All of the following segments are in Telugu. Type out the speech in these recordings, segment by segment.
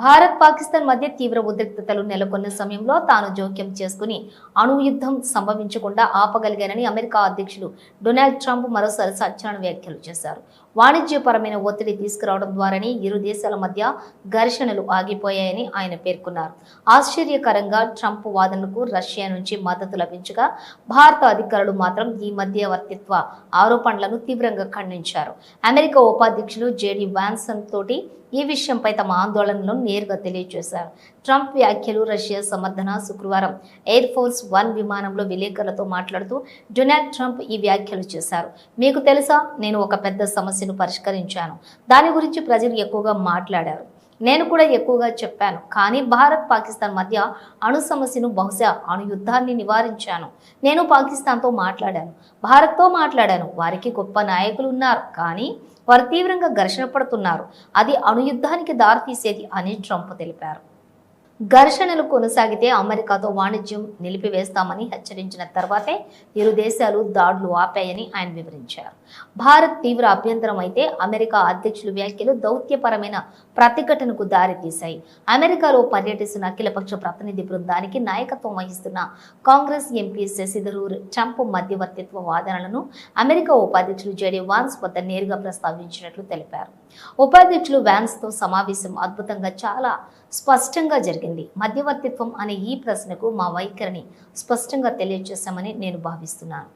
భారత్ పాకిస్తాన్ మధ్య తీవ్ర ఉద్రిక్తతలు నెలకొన్న సమయంలో తాను జోక్యం చేసుకుని అణు యుద్ధం సంభవించకుండా ఆపగలిగానని అమెరికా అధ్యక్షులు డొనాల్డ్ ట్రంప్ మరోసారి సంచలన వ్యాఖ్యలు చేశారు. వాణిజ్యపరమైన ఒత్తిడి తీసుకురావడం ద్వారానే ఇరు దేశాల మధ్య ఘర్షణలు ఆగిపోయాయని ఆయన పేర్కొన్నారు. ఆశ్చర్యకరంగా ట్రంప్ వాదనలకు రష్యా నుంచి మద్దతు లభించగా భారత అధికారులు మాత్రం ఈ మధ్యవర్తిత్వ ఆరోపణలను తీవ్రంగా ఖండించారు. అమెరికా ఉపాధ్యక్షులు జేడీ వాన్సన్ తోటి ఈ విషయంపై తమ ఆందోళనలను నేరుగా తెలియజేశారు. ట్రంప్ వ్యాఖ్యలు రష్యా సమర్థన శుక్రవారం ఎయిర్ ఫోర్స్ వన్ విమానంలో విలేకరులతో మాట్లాడుతూ డొనాల్డ్ ట్రంప్ ఈ వ్యాఖ్యలు చేశారు. మీకు తెలుసా? నేను ఒక పెద్ద సమస్య సమస్యను పరిష్కరించాను. దాని గురించి ప్రజలు ఎక్కువగా మాట్లాడారు. నేను కూడా ఎక్కువగా చెప్పాను. కానీ భారత్ పాకిస్తాన్ మధ్య అణు సమస్యను బహుశా అణు యుద్ధాన్ని నివారించాను. నేను పాకిస్తాన్తో మాట్లాడాను. భారత్తో మాట్లాడాను. వారికి గొప్ప నాయకులు ఉన్నారు. కానీ వారు తీవ్రంగా ఘర్షణ పడుతున్నారు. అది అణు యుద్ధానికి దారితీసేది అని ట్రంప్ తెలిపారు. ఘర్షణలు కొనసాగితే అమెరికాతో వాణిజ్యం నిలిపివేస్తామని హెచ్చరించిన తర్వాతే ఇరు దేశాలు దాడులు ఆపాయని ఆయన వివరించారు. భారత్ తీవ్ర అభ్యంతరం అయితే అమెరికా అధ్యక్షుల వ్యాఖ్యలు దౌత్యపరమైన ప్రతిఘటనకు దారితీశాయి. అమెరికాలో పర్యటిస్తున్న అఖిలపక్ష ప్రతినిధి బృందానికి నాయకత్వం వహిస్తున్న కాంగ్రెస్ ఎంపీ శశిధరూర్ ట్రంప్ మధ్యవర్తిత్వ వాదనలను అమెరికా ఉపాధ్యక్షులు జేడీ వాన్స్ వద్ద నేరుగా ప్రస్తావించినట్లు తెలిపారు. ఉపాధ్యక్షులు వ్యాన్స్తో సమావేశం అద్భుతంగా చాలా స్పష్టంగా జరిగింది. మధ్యవర్తిత్వం అనే ఈ ప్రశ్నకు మా వైఖరిని స్పష్టంగా తెలియజేశామని నేను భావిస్తున్నాను.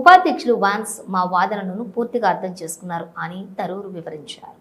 ఉపాధ్యక్షులు వాన్స్ మా వాదనను పూర్తిగా అర్థం చేసుకున్నారు అని తరూరు వివరించారు.